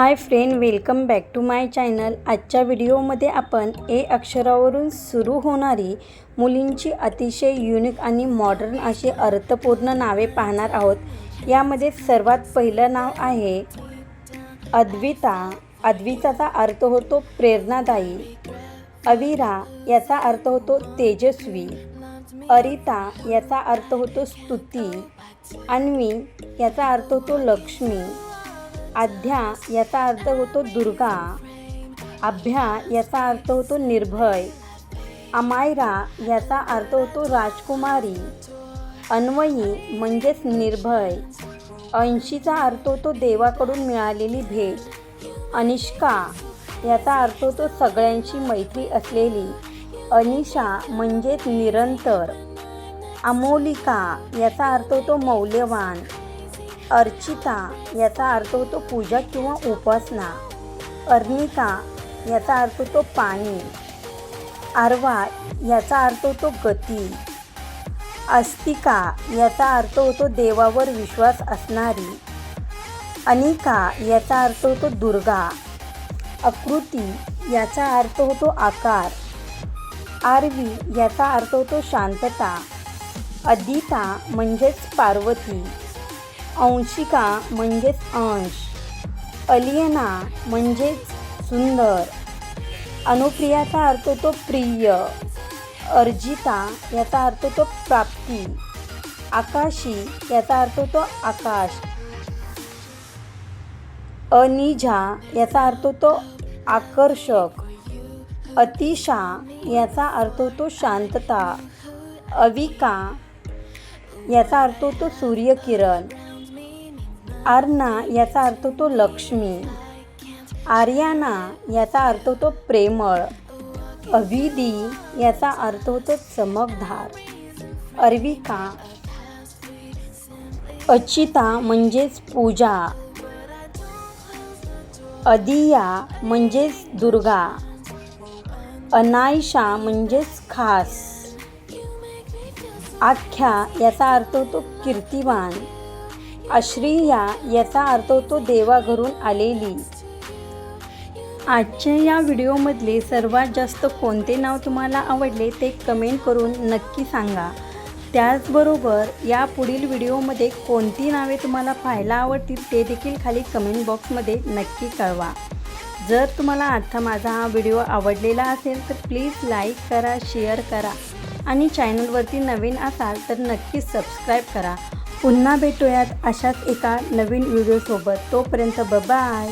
Hi friend welcome back to my channel. आजच्या व्हिडिओमध्ये आपण ए अक्षरावरून सुरू होणारी मुलींची अतिशय युनिक आणि मॉडर्न अशी अर्थपूर्ण नावे पाहणार आहोत. यामध्ये सर्वात पहिलं नाव आहे अद्विता. अद्विताचा अर्थ होतो प्रेरणादायी. अविरा याचा अर्थ होतो तेजस्वी. अरिता याचा अर्थ होतो स्तुती. अन्वी याचा अर्थ होतो लक्ष्मी. आध्या याचा अर्थ होतो दुर्गा. अभ्या याचा अर्थ होतो निर्भय. अमायरा याचा अर्थ होतो राजकुमारी. अन्वयी म्हणजेच निर्भय. ऐंशीचा अर्थ होतो देवाकडून मिळालेली भेट. अनिष्का याचा अर्थ होतो सगळ्यांशी मैत्री असलेली. अनिशा म्हणजेच निरंतर. अमोलिका याचा अर्थ होतो मौल्यवान. अर्चिता याचा अर्थ होतो पूजा किंवा उपासना. अर्निता याचा अर्थ होतो पाणी. आरवा याचा अर्थ होतो गती. अस्तिका याचा अर्थ होतो देवावर विश्वास असणारी. अनिका याचा अर्थ होतो दुर्गा. आकृती याचा अर्थ होतो आकार. आरवी याचा अर्थ होतो शांतता. अदिता म्हणजेच पार्वती. अंशिका म्हणजेच अंश. अलियना म्हणजेच सुंदर. अनुप्रियाचा अर्थ होतो प्रिय. अर्जिता याचा अर्थ होतो प्राप्ती. आकाशी याचा अर्थ होतो आकाश. अनिजा याचा अर्थ होतो आकर्षक. अतिशा याचा अर्थ होतो शांतता. अविका याचा अर्थ होतो सूर्यकिरण. आर्ना याचा अर्थ होतो लक्ष्मी. आर्याना याचा अर्थ होतो प्रेमळ. अविदी याचा अर्थ होतो चमकधार अर्विका. अचिता म्हणजेच पूजा. अदिया म्हणजेच दुर्गा. अनायशा म्हणजेच खास. आख्या याचा अर्थ होतो कीर्तिवान. अश्रिया याचा अर्थ होतो देवाघरून आलेली. आजच्या या व्हिडिओमधले सर्वात जास्त कोणते नाव तुम्हाला आवडले ते कमेंट करून नक्की सांगा. त्याचबरोबर या पुढील व्हिडिओमध्ये कोणती नावे तुम्हाला पाहायला आवडतील ते देखील खाली कमेंट बॉक्समध्ये नक्की कळवा. जर तुम्हाला आता माझा हा व्हिडिओ आवडलेला असेल तर प्लीज लाईक करा शेअर करा आणि चॅनलवरती नवीन असाल तर नक्कीच सबस्क्राईब करा. पुन्हा भेटूयात अशाच एका नवीन व्हिडिओसोबत. तोपर्यंत बाय